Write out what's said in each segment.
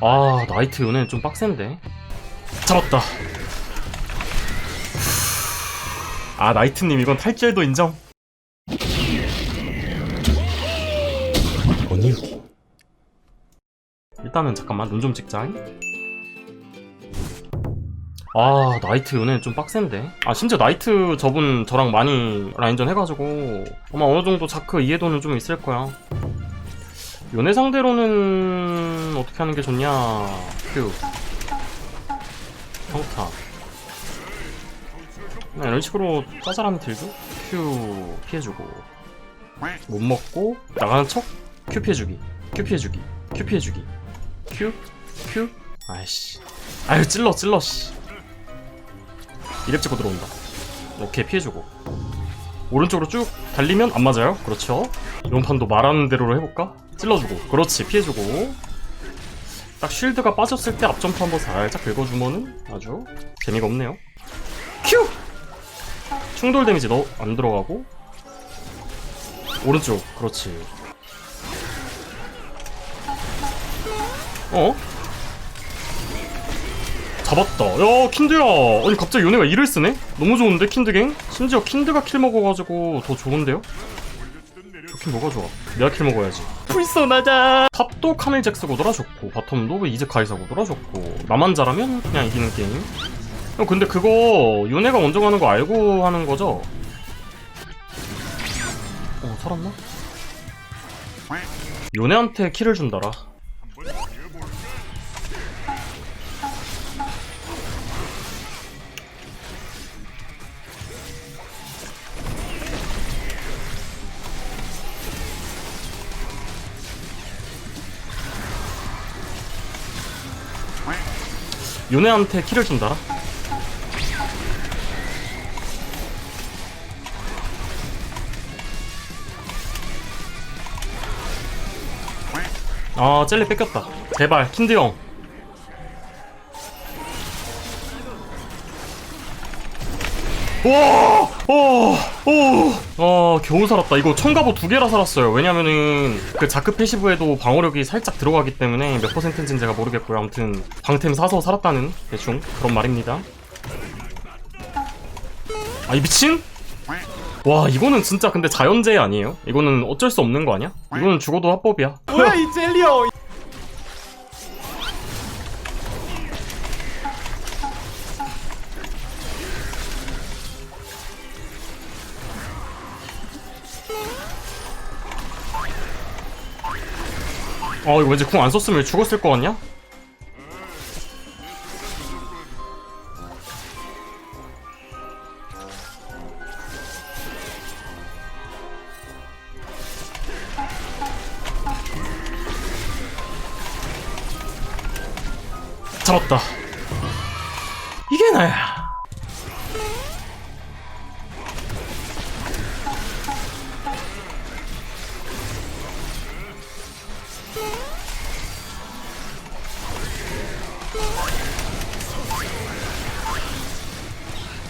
아 나이트 요네는 좀 빡센데. 잡았다. 아 나이트님 이건 탈출도 인정? 원일기 일단은 잠깐만 눈좀 찍자 아 나이트 요네는 좀 빡센데. 아 심지어 나이트 저분 저랑 많이 라인전 해가지고 아마 어느정도 자크 이해도는 좀 있을 거야. 요네 상대로는 어떻게 하는 게 좋냐. 큐. 평타. 그냥 이런 식으로 짜잘한 딜도? 큐 피해주고. 못 먹고 나가는 척? 큐 피해주기. 큐 피해주기. 큐 피해주기. 큐? 큐? 아이씨. 아유 찔러 찔러 씨. 이랩 찍고 들어온다. 오케이 피해주고. 오른쪽으로 쭉 달리면 안 맞아요? 그렇죠. 이런 판도 말하는 대로 해볼까? 찔러주고. 그렇지 피해주고 딱 쉴드가 빠졌을 때 앞점프 한번 살짝 긁어주면은 아주 재미가 없네요 큐! 충돌 데미지 너 안 들어가고 오른쪽 그렇지 어? 잡았다 야 킨드야 아니 갑자기 요네가 이를 쓰네? 너무 좋은데 킨드갱? 심지어 킨드가 킬 먹어가지고 더 좋은데요? 좋긴 뭐가 좋아 내가 킬 먹어야지. 불쏘나자. 탑도 카멜 잭 쓰고 놀아줬고 바텀도 이제 카이 사고 놀아줬고 나만 잘하면 그냥 이기는 게임. 형 근데 그거 요네가 먼저 가는 거 알고 하는 거죠? 어 살았나? 요네한테 킬을 준다라 요네한테 킬을 준다라 아 젤리 뺏겼다 제발 킨드 형 와! 오! 오! 아, 겨우 살았다. 이거 청가보 두 개라 살았어요. 왜냐면은, 그 자크 패시브에도 방어력이 살짝 들어가기 때문에 몇 퍼센트인지는 제가 모르겠고요. 아무튼, 방템 사서 살았다는, 대충, 그런 말입니다. 아, 이 미친? 와, 이거는 진짜 근데 자연재해 아니에요? 이거는 어쩔 수 없는 거 아니야? 이거는 죽어도 합법이야. 뭐야 이 젤리 형 아, 이거 왠지 궁 안 썼으면 죽었을 것 같냐? 잡았다. 이게 나야.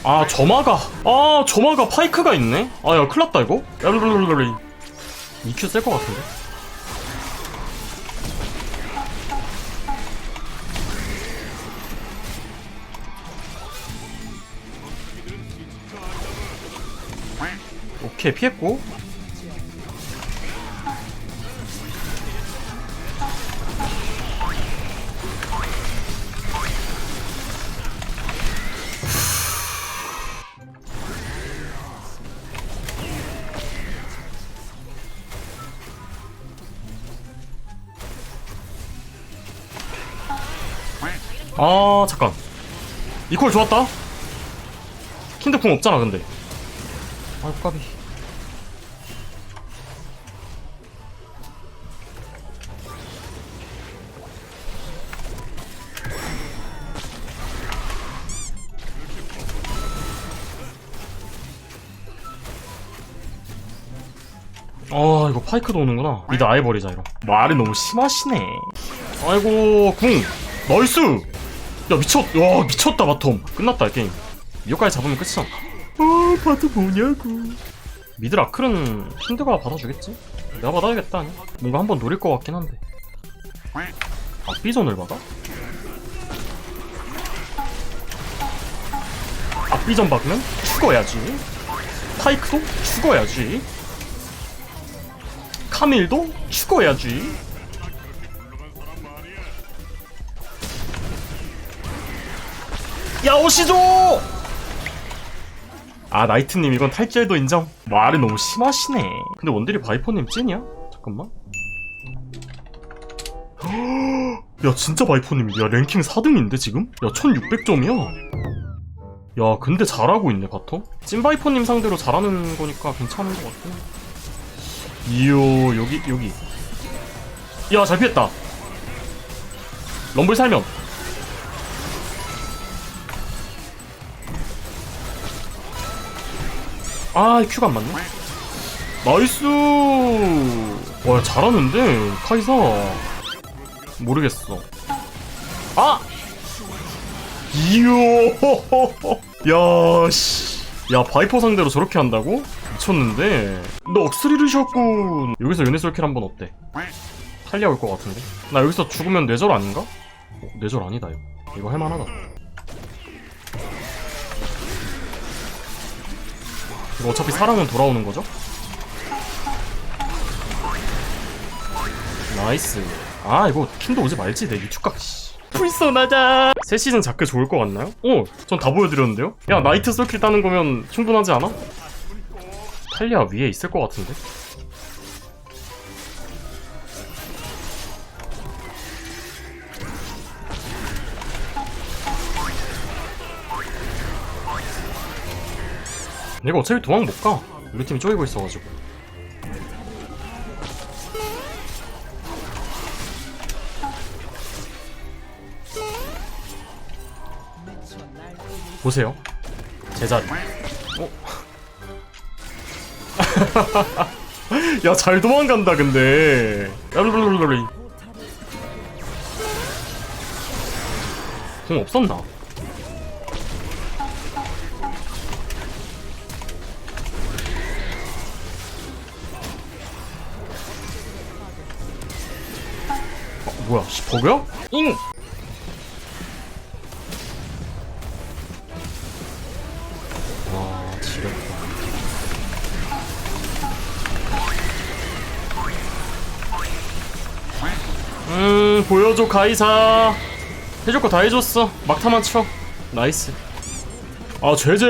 아 점화가. 아 점화가 파이크가 있네. 아야 큰일났다 이거. 야르르르르 EQ 셀것 같은데? 오케이 피했고 아 잠깐. 이콜 좋았다? 킨드 궁 없잖아 근데. 아이고 까비. 아 이거 파이크도 오는구나. 미드 아예 버리자 이거. 말이 너무 심하시네. 아이고 궁. 나이스 야 미쳤 와 미쳤다 바텀. 끝났다 게임. 이거까지 잡으면 끝이잖아. 아 바텀 뭐냐고. 미드 라클은 힌드가 받아주겠지? 내가 받아야겠다 아니? 뭔가 한번 노릴 것 같긴 한데. 앞비전을 받아? 앞비전 박으면 죽어야지. 파이크도 죽어야지. 카밀도 죽어야지 야 오시죠! 아 나이트님 이건 탈jel도 인정. 말이 너무 심하시네. 근데 원딜이 바이퍼님 찐이야? 잠깐만. 야 진짜 바이퍼님 야. 랭킹 4등인데 지금? 야 1600점이야. 야 근데 잘하고 있네 바텀. 찐 바이퍼님 상대로 잘하는 거니까 괜찮은 것 같아. 이요 여기 여기. 야 잘 피했다. 럼블 살면 아 큐가 안 맞네? 나이스! 와 잘하는데 카이사. 모르겠어. 아! 이요! 야씨. 야 바이퍼 상대로 저렇게 한다고? 미쳤는데. 너 억스리르셨군. 여기서 유네솔킬 한번 어때? 탈리아 올 것 같은데? 나 여기서 죽으면 뇌절 아닌가? 어, 뇌절 아니다 이거. 이거 할만하다 이거 어차피 사랑은 돌아오는 거죠? 나이스 아 이거 킨도 오지 말지 내 유축각 씨 불쏘나자 새 시즌 자크 좋을 것 같나요? 어, 전다 보여드렸는데요? 야 나이트 서킷 따는 거면 충분하지 않아? 탈리아 위에 있을 것 같은데? 내가 어차피 도망 못 가. 우리 팀이 쪼이고 있어가지고. 보세요. 제자리. 어? 야, 잘 도망간다, 근데. 야블블블블. 공 없었나? 뭐야, 씨, 버그야? 잉! 와, 지렸다. 음, 보여줘, 가이사. 해줄 거 다 해줬어. 막타만 쳐. 나이스. 아, 제제.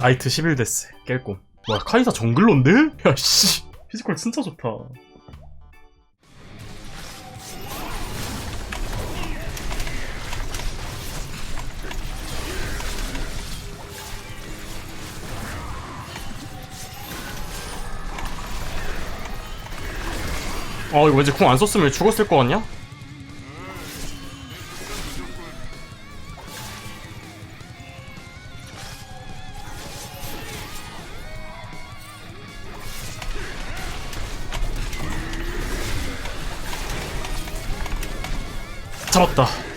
나이트 11데스. 깰꼼. 뭐야, 카이사 정글러인데? 야, 씨. 피지컬 진짜 좋다. 어 이거 왠지 궁 안 썼으면 죽었을 것 같냐? 잡았다